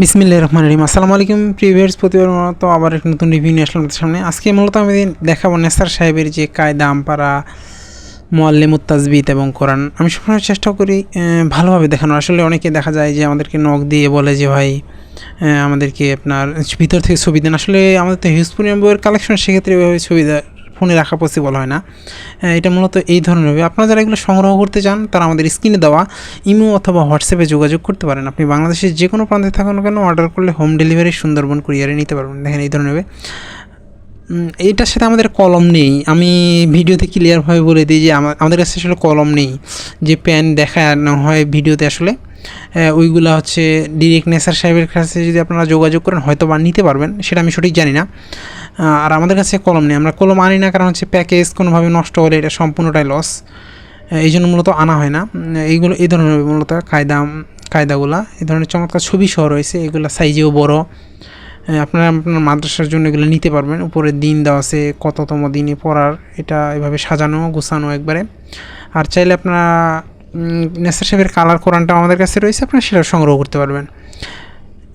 বিসমিল্লা রহমান রহিম। আসসালামু আলাইকুম প্রিভিয়ার্স প্রতিবার মতো আবার এক নতুন রিভিউ নিয়ে আসলাম সামনে। আজকে মূলত আমি দেখাবো নেসার সাহেবের যে কায়দা, আমপারা মোয়াল্লিমুত তাজবিদ এবং কোরআন। আমি সবসময় চেষ্টা করি ভালোভাবে দেখানো আসলে অনেকে দেখা যায় যে আমাদেরকে নখ দিয়ে বলে যে, ভাই আমাদেরকে আপনার ভিতর থেকে ছবি দেন। আসলে আমাদের তো হিউজ পরিমাণ বইয়ের কালেকশন সেক্ষেত্রে এভাবে ছবি দেয় ফোনে রাখা পসিবল হয় না। আহ, এটা মূলত এই ধরনের হবে। আপনারা যারা এগুলো সংগ্রহ করতে চান তারা আমাদের স্ক্রিনে দেওয়া ইমো অথবা হোয়াটসঅ্যাপে যোগাযোগ করতে পারেন। আপনি বাংলাদেশের যে কোনো প্রান্তে থাকুন কেন অর্ডার করলে হোম ডেলিভারি সুন্দরবন কুরিয়ারে নিতে পারবেন। দেখেন এই ধরনের হবে। এটার সাথে আমাদের কলম নেই। আমি ভিডিওতে ক্লিয়ারভাবে বলে দিই যে আমা- আমাদের কাছে আসলে কলম নেই। যে পেন দেখানো হয় ভিডিওতে আসলে। ওইগুলা হচ্ছে ডিরেক্ট নেসার সাহেবের কাছে যদি আপনারা যোগাযোগ করেন হয়তো বা নিতে পারবেন, সেটা আমি সঠিক জানি না। আর আমাদের কাছে কলম নেই, আমরা কলম আনি না, কারণ হচ্ছে প্যাকেজ কোনোভাবে নষ্ট হলে এটা সম্পূর্ণটাই লস এই জন্য মূলত আনা হয় না। এইগুলো, এই ধরনের মূলত কায়দা, কায়দাগুলা। এই ধরনের চমৎকার ছবি সহ রয়েছে, এগুলো সাইজেও বড়। আপনারা আপনার মাদ্রাসার জন্য এগুলো নিতে পারবেন। উপরে দিন দেওয়া আছে, কততম দিনে পড়ার, এটা এভাবে সাজানো, গোছানো একবারে। আর চাইলে আপনারা নেসার সাহেবের কালার কোরআনটা আমাদের কাছে রয়েছে, আপনারা সেটা সংগ্রহ করতে পারবেন।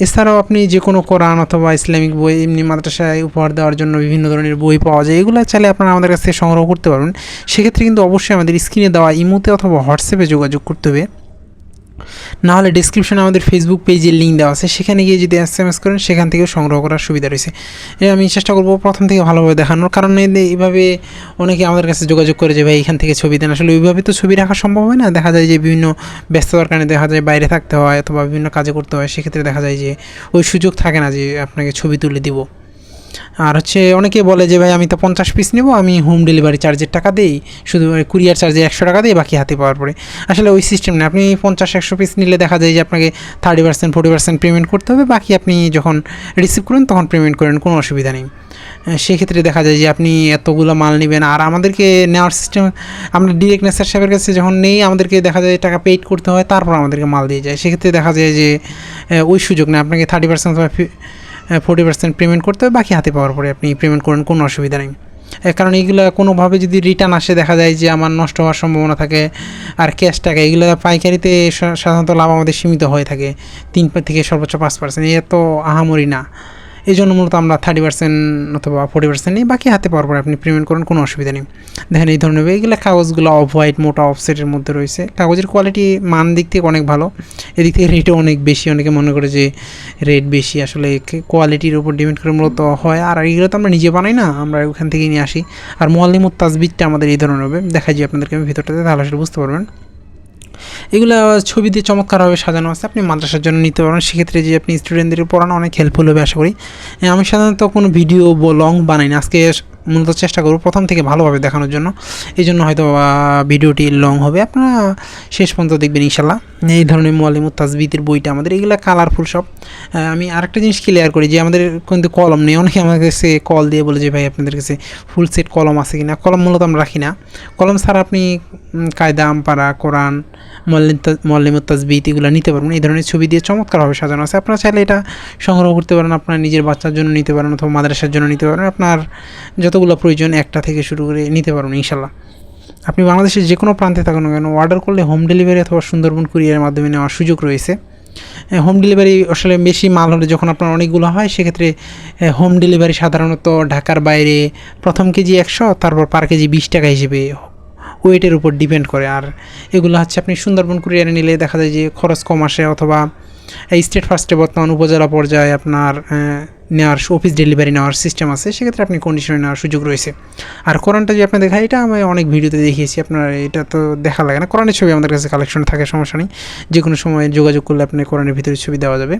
এছাড়াও আপনি যে কোনো কোরআন অথবা ইসলামিক বই, এমনি মাদ্রাসায় উপহার দেওয়ার জন্য বিভিন্ন ধরনের বই পাওয়া যায়, এগুলো চাইলে আপনারা আমাদের কাছ থেকে সংগ্রহ করতে পারবেন। সেক্ষেত্রে কিন্তু অবশ্যই আমাদের স্ক্রিনে দেওয়া ইমোতে অথবা হোয়াটসঅ্যাপে যোগাযোগ করতে হবে। না হলে ডিসক্রিপশনে আমাদের ফেসবুক পেজের লিঙ্ক দেওয়া আছে, সেখানে গিয়ে যদি এস এম এস করেন, সেখান থেকেও সংগ্রহ করার সুবিধা রয়েছে। আমি চেষ্টা করব প্রথম থেকে ভালোভাবে দেখানোর, কারণ এইভাবে অনেকে আমাদের কাছে যোগাযোগ করে যে, ভাই, এখান থেকে ছবি দেন। আসলে ওইভাবে তো ছবি রাখা সম্ভব হয় না। দেখা যায় যে, বিভিন্ন ব্যস্ততার কারণে দেখা যায় বাইরে থাকতে হয় অথবা বিভিন্ন কাজে করতে হয়, সেক্ষেত্রে দেখা যায় যে, ওই সুযোগ থাকে না যে, আপনাকে ছবি তুলে দিব। আর হচ্ছে অনেকে বলে যে, ভাই, আমি তো পঞ্চাশ পিস নেব, আমি হোম ডেলিভারি চার্জের টাকা দিই, শুধু কুরিয়ার চার্জে একশো টাকা দিই, বাকি হাতে পাওয়ার পরে। আসলে ওই সিস্টেম না আপনি পঞ্চাশ, একশো পিস নিলে দেখা যায় যে, আপনাকে thirty percent forty percent payment করতে হবে, বাকি আপনি যখন রিসিভ করেন, তখন পেমেন্ট করেন, কোনো অসুবিধা নেই। সেক্ষেত্রে দেখা যায় যে, আপনি এতগুলো মাল নেবেন, আর আমাদেরকে নেওয়ার সিস্টেম আমরা ডিরেক্ট নেসার সাহেবের কাছে যখন নেই, আমাদেরকে দেখা যায় টাকা পেইড করতে হয়, তারপর আমাদেরকে মাল দিয়ে যায়। সেক্ষেত্রে দেখা যায় যে ওই সুযোগ না আপনাকে thirty percent forty percent payment করতে হবে, বাকি হাতে পাওয়ার পরে আপনি পেমেন্ট করেন, কোনো অসুবিধা নেই। কারণ এইগুলো কোনোভাবে যদি রিটার্ন আসে, দেখা যায় যে আমার নষ্ট হওয়ার সম্ভাবনা থাকে, আর ক্যাশ টাকা, এগুলো পাইকারিতে সাধারণত লাভ আমাদের সীমিত হয়ে থাকে, তিন থেকে সর্বোচ্চ পাঁচ পার্সেন্ট এ তো আহামরি না। এই জন্য মূলত আমরা থার্টি পার্সেন্ট অথবা ফোর্টি পার্সেন্ট নিই, বাকি হাতে পাওয়ার পরে আপনি পেমেন্ট করেন, কোনো অসুবিধা নেই। দেখেন এই ধরনের এইগুলো কাগজগুলো অফ হোয়াইট মোটা অফসেটের মধ্যে রয়েছে। কাগজের কোয়ালিটি মান দিক থেকে অনেক ভালো। এদিক থেকে রেটও অনেক বেশি। অনেকে মনে করে যে রেট বেশি, আসলে কোয়ালিটির উপর ডিপেন্ড করে মূলত হয়। আর এইগুলো তো আমরা নিজে বানাই না, আমরা ওখান থেকে নিয়ে আসি। আর মোয়াল্লিমুত তাজবিদটা আমাদের এই ধরনের হবে। দেখা যায় আপনাদেরকে আমি ভিতরটাতে, তাহলে আসলে বুঝতে পারবেন। এগুলো ছবি দিয়ে চমৎকারভাবে সাজানো আছে, আপনি মাদ্রাসার জন্য নিতে পারেন সেক্ষেত্রে যে আপনি স্টুডেন্টদের পড়ানো অনেক হেল্পফুল হবে আশা করি। আমি সাধারণত কোনো ভিডিও লং বানাই না। আজকে মূলত চেষ্টা করব প্রথম থেকে ভালোভাবে দেখানোর জন্য। এই জন্য হয়তো ভিডিওটি লং হবে। আপনারা শেষ পর্যন্ত দেখবেন ইনশাল্লাহ। এই ধরনের মোয়ালিমুত তাজবিদের বইটা আমাদের। এগুলো কালারফুল সব। আমি আরেকটা জিনিস ক্লিয়ার করি যে, আমাদের কিন্তু কলম নেই। অনেকে আমাদের কাছে কল দিয়ে বলে যে, ভাই, আপনাদের কাছে ফুল সেট কলম আছে কি না কলম মূলত আমরা রাখি না। কলম ছাড়া আপনি কায়দা আমপারা কোরআন মল্লিমুত তাজবিদ এগুলো নিতে পারবেন। এই ধরনের ছবি দিয়ে চমৎকারভাবে সাজানো আছে। আপনারা চাইলে এটা সংগ্রহ করতে পারেন, আপনার নিজের বাচ্চার জন্য নিতে পারেন অথবা মাদ্রাসার জন্য নিতে পারেন। আপনার যতগুলো প্রয়োজন একটা থেকে শুরু করে নিতে পারবেন ইনশাল্লাহ আপনি বাংলাদেশের যে কোনো প্রান্তে থাকুন কেন অর্ডার করলে হোম ডেলিভারি অথবা সুন্দরবন কুরিয়ারের মাধ্যমে নেওয়ার সুযোগ রয়েছে। হোম ডেলিভারি আসলে বেশি মাল হলে যখন আপনার অনেকগুলো হয়, সেক্ষেত্রে হোম ডেলিভারি সাধারণত ঢাকার বাইরে প্রথম কেজি একশো, তারপর পার কেজি বিশ টাকা হিসেবে ওয়েটের উপর ডিপেন্ড করে। আর এগুলো হচ্ছে আপনি সুন্দরবন কুরিয়ারে নিলে দেখা যায় যে খরচ কম আসে অথবা এই স্টেট ফার্স্টে বর্তমান উপজেলা পর্যায়ে আপনার নেওয়ার অফিস ডেলিভারি নেওয়ার সিস্টেম আছে, সেক্ষেত্রে আপনি কন্ডিশনে নেওয়ার সুযোগ রয়েছে। আর কোরআনটা যে আপনি দেখায়, এটা আমি অনেক ভিডিওতে দেখিয়েছি, আপনার এটা তো দেখা লাগে না। কোরআনের ছবি আমাদের কাছে কালেকশন থাকে, সমস্যা নেই। যে কোনো সময় যোগাযোগ করলে আপনি কোরআনের ভিতরে ছবি দেওয়া যাবে।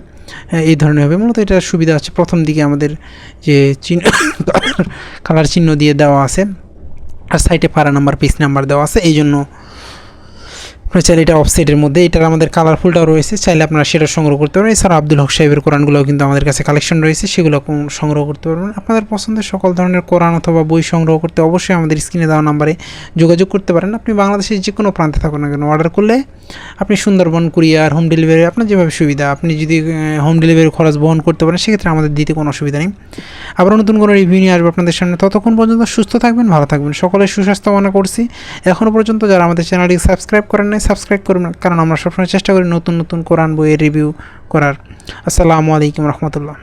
এই ধরনের হবে। মূলত এটা সুবিধা হচ্ছে প্রথম দিকে আমাদের যে চিহ্ন কালার চিহ্ন দিয়ে দেওয়া আছে। আর সাইটে পারা নাম্বার পিস নাম্বার দেওয়া আছে এই জন্য আপনারা চাইলে এটা অফসাইটের মধ্যে, এটার আমাদের কালারফুলটাও রয়েছে, চাইলে আপনারা সেটা সংগ্রহ করতে পারেন। এছাড়া আব্দুল হক সাহেবের কোরআনগুলোও কিন্তু আমাদের কাছে কালেকশন রয়েছে, সেগুলো সংগ্রহ করতে পারবেন। আপনাদের পছন্দের সকল ধরনের কোরআন অথবা বই সংগ্রহ করতে অবশ্যই আমাদের স্ক্রিনে দেওয়া নাম্বারে যোগাযোগ করতে পারেন। আপনি বাংলাদেশের যে কোনো প্রান্তে থাকুন না কেন অর্ডার করলে আপনি সুন্দরবন, কুরিয়ার হোম ডেলিভারি আপনার যেভাবে সুবিধা, আপনি যদি হোম ডেলিভারি খরচ বহন করতে পারেন, সেক্ষেত্রে আমাদের দিতে কোনো অসুবিধা নেই। আবার নতুন কোনো রিভিউ নিয়ে আসবে আপনাদের সামনে। ততক্ষণ পর্যন্ত সুস্থ থাকবেন, ভালো থাকবেন। সকলের সুস্বাস্থ্য কামনা করছি। এখনও পর্যন্ত যারা আমাদের চ্যানেলটি সাবস্ক্রাইব করেন সাবস্ক্রাইব করবেন কারণ আমরা সবসময় চেষ্টা করি নতুন নতুন কোরআন বইয়ের রিভিউ করার। আসসালামু আলাইকুম রহমতুল্লাহ।